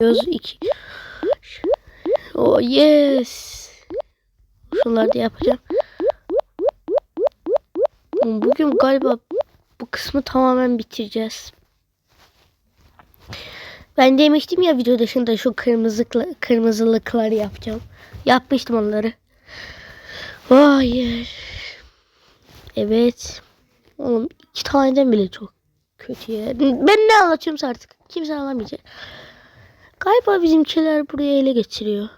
Göz iki. Oh yes. Şunları da yapacağım. Bugün galiba bu kısmı tamamen bitireceğiz. Ben demiştim ya video dışında şu kırmızı kırmızılıkları yapacağım. Yapmıştım onları. Hayır. Evet. Oğlum iki taneden bile çok kötü ya. Ben ne anlatıyorum artık. Kimse anlamayacak. Galiba bizimkiler buraya ele geçiriyor.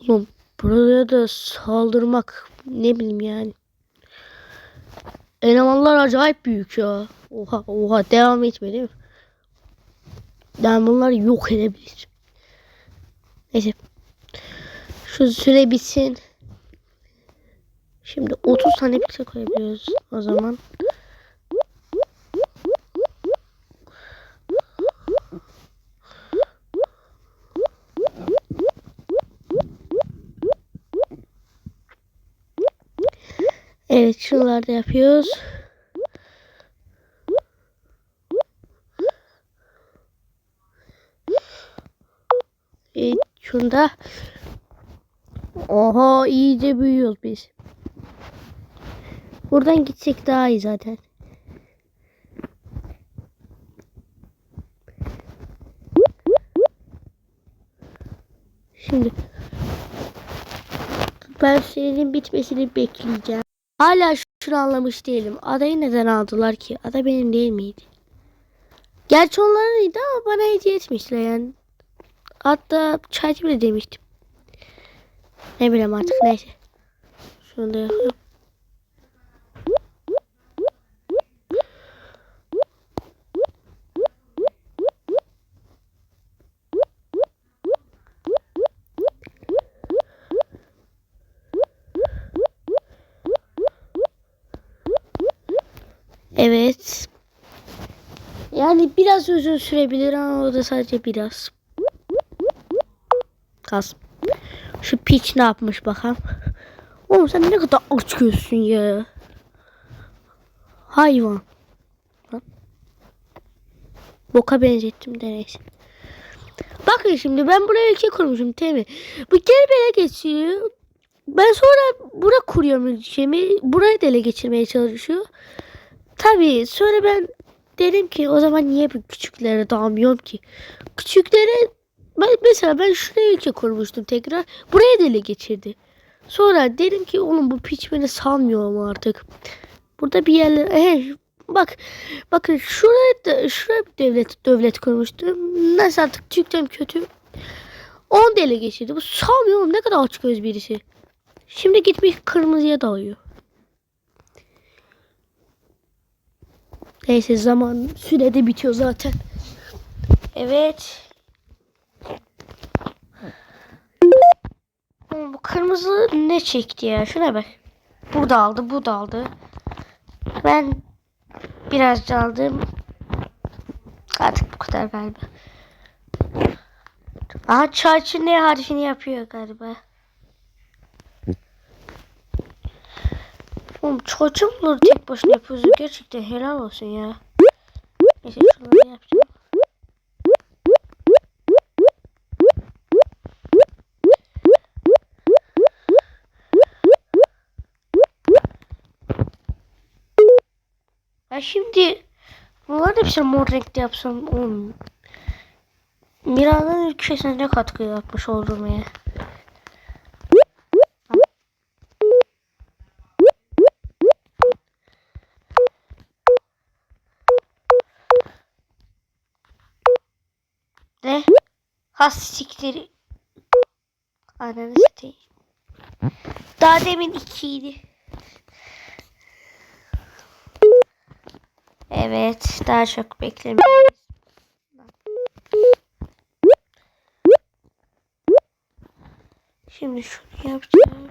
Oğlum buraya da saldırmak ne bileyim yani. Elemanlar acayip büyük ya. Oha oha devam etme değil mi? Yani bunları yok edebilir. Neyse. Şu süre bitsin. Şimdi 30 tane piksel koyabiliyoruz o zaman. Evet şunları da yapıyoruz. Evet şunda. Oha iyice büyüyoruz biz. Buradan gitsek daha iyi zaten. Şimdi ben serinin bitmesini bekleyeceğim. Hala şunu anlamış değilim. Adayı neden aldılar ki? Ada benim değil miydi? Gerçi onlarınıydı ama bana hediye etmişler yani. Hatta çay bile demiştim. Ne bileyim artık neyse. Şunu da yapalım. Evet. Yani biraz uzun sürebilir ama o da sadece biraz. Kas. Şu piç ne yapmış bakalım. Oğlum sen ne kadar aç gözsün ya. Hayvan. Boka benzettim de. Bakın şimdi ben buraya ülke kurmuşum değil mi? Bu geri bele geçiyor. Ben sonra bura kuruyorum ülkemi. Burayı da ele geçirmeye çalışıyor. Tabii sonra ben dedim ki o zaman niye bu küçüklere dalmıyorum ki? Küçüklere ben, mesela ben şuraya ülke kurmuştum tekrar. Buraya da ele geçirdi. Sonra dedim ki oğlum bu piç beni salmıyor mu artık? Burada bir yerler... He, bak bakın şuraya şuraya bir devlet devlet kurmuştum. Nasıl artık Türkçem kötü. 10 ele geçirdi. Bu salmıyor oğlum ne kadar aç göz birisi. Şimdi gitmiş kırmızıya dalıyor. Neyse zaman sürede bitiyor zaten. Evet. Bu kırmızı ne çekti ya? Şuna bak. Bu da aldı, bu da aldı. Ben biraz aldım. Artık bu kadar galiba. Aha çarçı ne harfini yapıyor galiba. Oğlum çocuğumları tek başına yapıyoruz. Gerçekten helal olsun ya. Neyse şunları yapacağım. Ya şimdi bunlar da bir şey mor renkte yapsam oğlum. Mira'nın ülkesine ne katkı yapmış oldum ya. Ne? Has siktir. Ananı. Daha demin ikiydi. Evet, daha çok beklemeliyiz. Şimdi şunu yapacağım.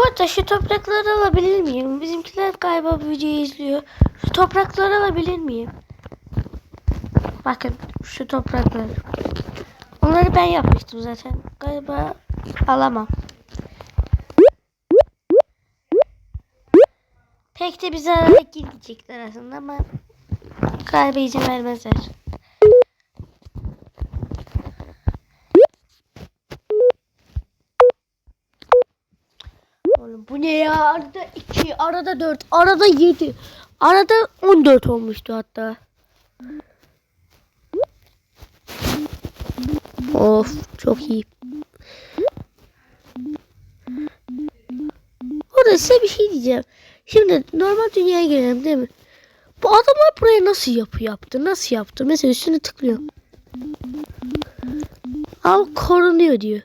Bu arada şu toprakları alabilir miyim? Bizimkiler galiba bu videoyu izliyor. Şu toprakları alabilir miyim? Bakın şu toprakları. Onları ben yapmıştım zaten. Galiba alamam. Pek de bir zarara gidecekler aslında ama galiba izin vermezler. Oğlum bu ne ya? Arada 2, arada 4, arada 7, arada 14 olmuştu hatta. Of çok iyi. Orada size bir şey diyeceğim. Şimdi normal dünyaya gelelim değil mi? Bu adamlar buraya nasıl yapı yaptı? Nasıl yaptı? Mesela üstüne tıklıyorum. Ama korunuyor diyor.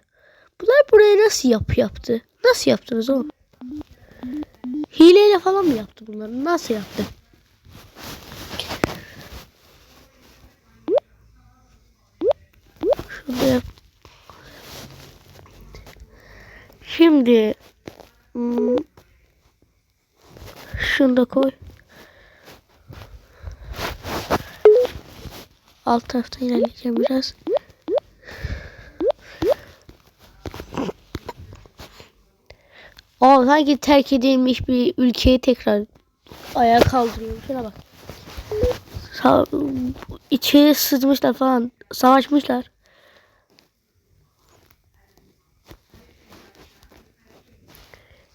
Bunlar buraya nasıl yapı yaptı? Nasıl yaptınız oğlum? Hileyle falan mı yaptı bunları? Nasıl yaptı? Şurada yap. Şimdi hmm, şunu da koy. Alt taraftan ilerleyeceğim biraz. Aa, sanki terk edilmiş bir ülkeyi tekrar ayağa kaldırıyor. Şuna bak. Sa içeri sızmışlar falan. Savaşmışlar.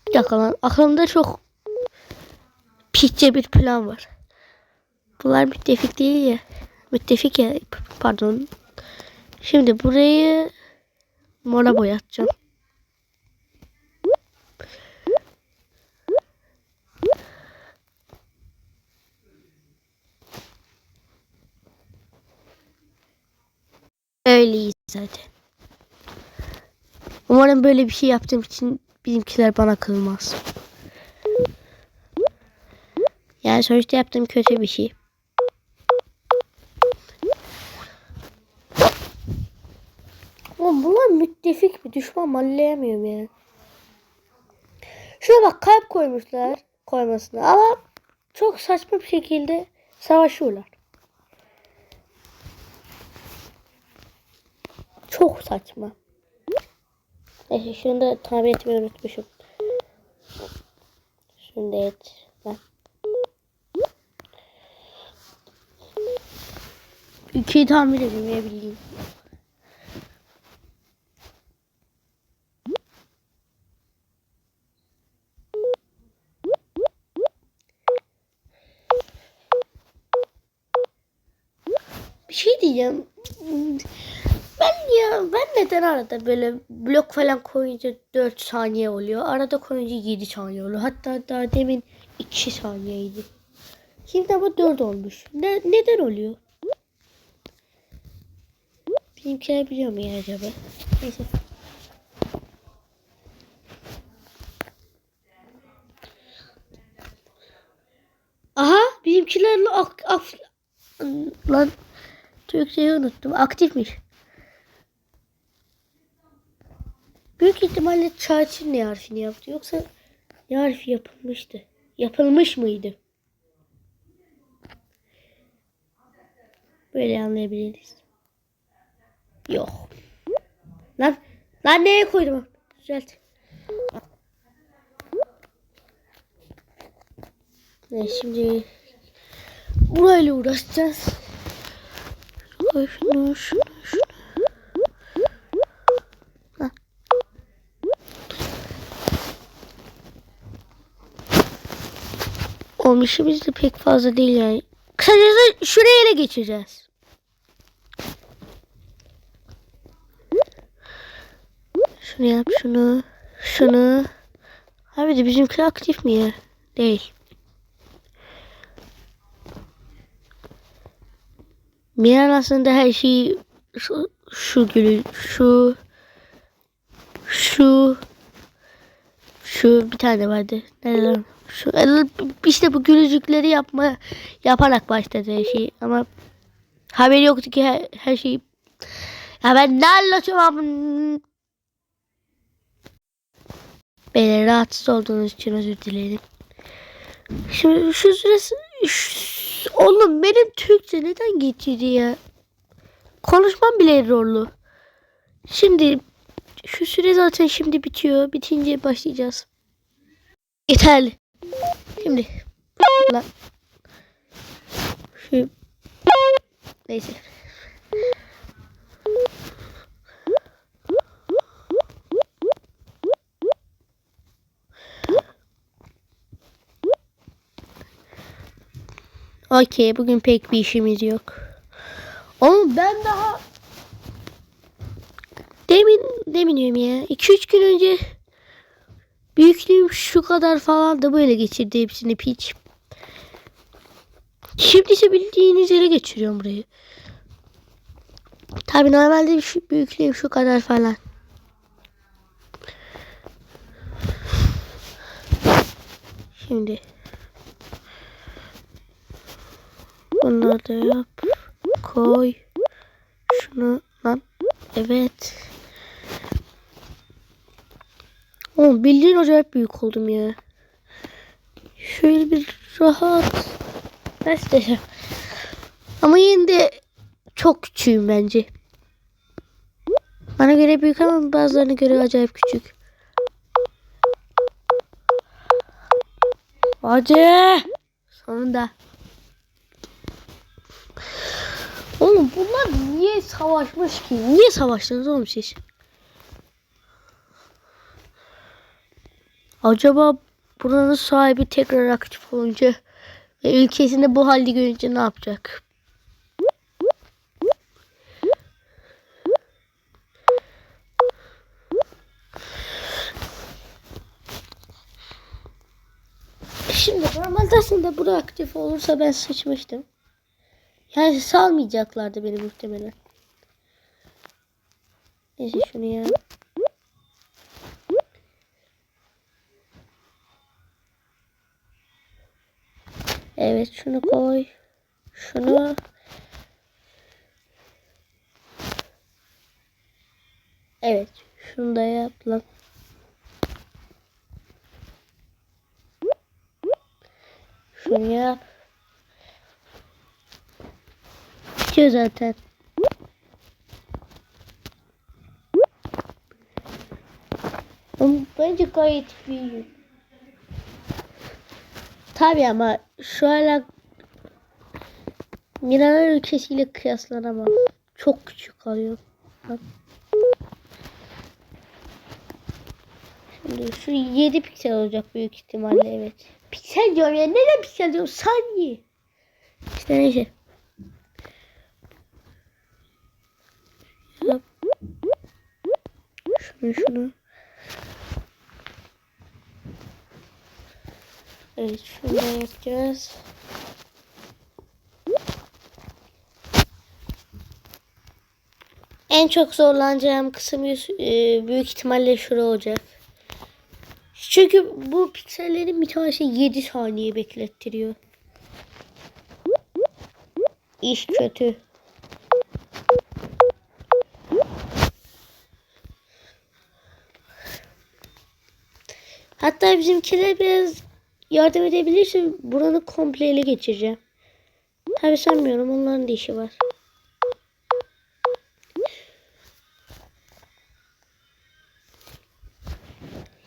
Bir dakika lan. Aklımda çok pitçe bir plan var. Bunlar müttefik değil ya. Müttefik ya. Pardon. Şimdi burayı mora boyatacağım. Öyleyiz zaten. Umarım böyle bir şey yaptığım için bizimkiler bana kılmaz. Yani sonuçta yaptığım kötü bir şey. Oğlum bunlar müttefik bir düşman mı? anlayamıyorum ya. Şuna bak kalp koymuşlar koymasına ama çok saçma bir şekilde savaşıyorlar. Çok saçma. Neyse şunu da tamir etmeyi unutmuşum. Şunu da et. Bak. Ülkeyi tamir bildiğin. Bir şey diyeceğim. Ben ya ben neden arada böyle blok falan koyunca 4 saniye oluyor. Arada koyunca 7 saniye oluyor. Hatta daha demin 2 saniyeydi. Şimdi ama 4 olmuş. Ne, neden oluyor? Bizimkiler biliyor mu ya acaba? Neyse. Aha bizimkilerle ak, ak, lan Türkçeyi unuttum. Aktifmiş. Büyük ihtimalle Churchill ne harfini yaptı. Yoksa ne harfi yapılmıştı? Yapılmış mıydı? Böyle anlayabiliriz. Yok. Lan, lan neye koydum? Düzelt. Ne şimdi burayla uğraşacağız. Şunu, şunu, şunu. Hah. Oğlum işimiz de pek fazla değil yani. Kısacası şuraya ele geçeceğiz. Şunu yap şunu. Şunu. Abi de bizimki aktif mi ya? Değil. Miran aslında her şeyi şu, şu gülü şu şu şu bir tane vardı. Nerede? Şu işte bu gülücükleri yapma yaparak başladı her şeyi ama haberi yoktu ki her, her şeyi ya ben ne anlatıyorum Beni rahatsız olduğunuz için özür dilerim. Şimdi şu süresi şu- oğlum benim Türkçe neden geçiyor ya? Konuşmam bile zorlu. Şimdi şu süre zaten şimdi bitiyor. Bitince başlayacağız. Yeterli. Şimdi Lan. Şu. Neyse. Okey bugün pek bir işimiz yok. Ama ben daha demin demiyorum ya. 2-3 gün önce büyüklüğüm şu kadar falan da böyle geçirdi hepsini piç. Şimdi ise bildiğiniz yere geçiriyorum burayı. Tabi normalde şu büyüklüğüm şu kadar falan. Şimdi bunları da yap. Koy. Şunu lan. Evet. Oğlum bildiğin acayip büyük oldum ya. Şöyle bir rahat. Desem. Ama yine de çok küçüğüm bence. Bana göre büyük ama bazılarına göre acayip küçük. Hadi. Sonunda. Oğlum bunlar niye savaşmış ki? Niye savaştınız oğlum siz? Acaba buranın sahibi tekrar aktif olunca ve ülkesinde bu halde görünce ne yapacak? Şimdi normalde aslında bura aktif olursa ben sıçmıştım. Yani salmayacaklardı beni muhtemelen. Neyse şunu ya. Evet şunu koy. Şunu. Evet. Şunu da yap lan. Şunu yap. Bitiyor zaten. Bence gayet iyi. Tabii ama şu hala Miralar ülkesiyle kıyaslanamam. Çok küçük kalıyor. Şimdi şu 7 piksel olacak büyük ihtimalle evet. Piksel diyorum ya neden piksel diyorum saniye. İşte neyse. Şunu şunu. Evet şunu da yapacağız. En çok zorlanacağım kısım e, büyük ihtimalle şura olacak. Çünkü bu piksellerin bir tanesi 7 saniye beklettiriyor. İş kötü. Hatta bizimkiler biraz yardım edebilirse buranı komple ele geçireceğim. Tabi sanmıyorum onların da işi var.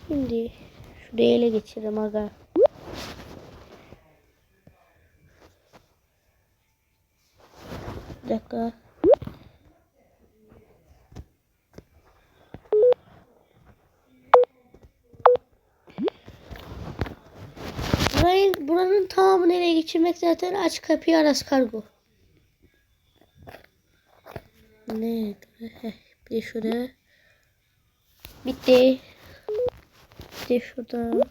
Şimdi şuraya ele geçirelim aga. Bir dakika. Burayı, buranın tamamını ele geçirmek zaten aç kapıyı aras kargo. Ne? Bir şurada. Bitti. Bir şurada.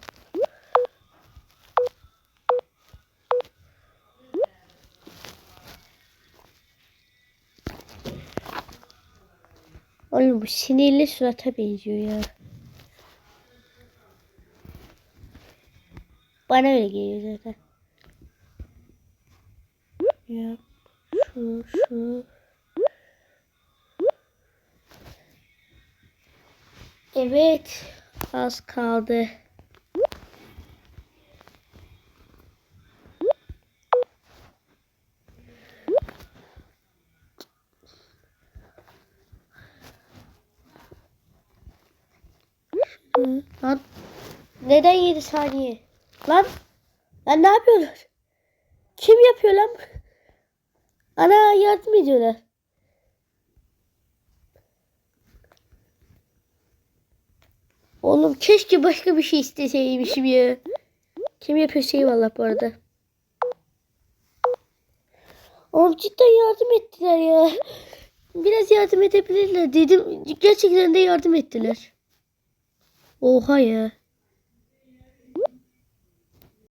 Oğlum bu sinirli surata benziyor ya. Bana öyle geliyor zaten. Ya şu şu. Evet. Az kaldı. Neden 7 saniye? Lan Lan ne yapıyorlar? Kim yapıyor lan? Ana yardım ediyorlar. Oğlum keşke başka bir şey isteseymişim ya. Kim yapıyorsa eyvallah bu arada. Oğlum cidden yardım ettiler ya. Biraz yardım edebilirler dedim. Gerçekten de yardım ettiler. Oha ya.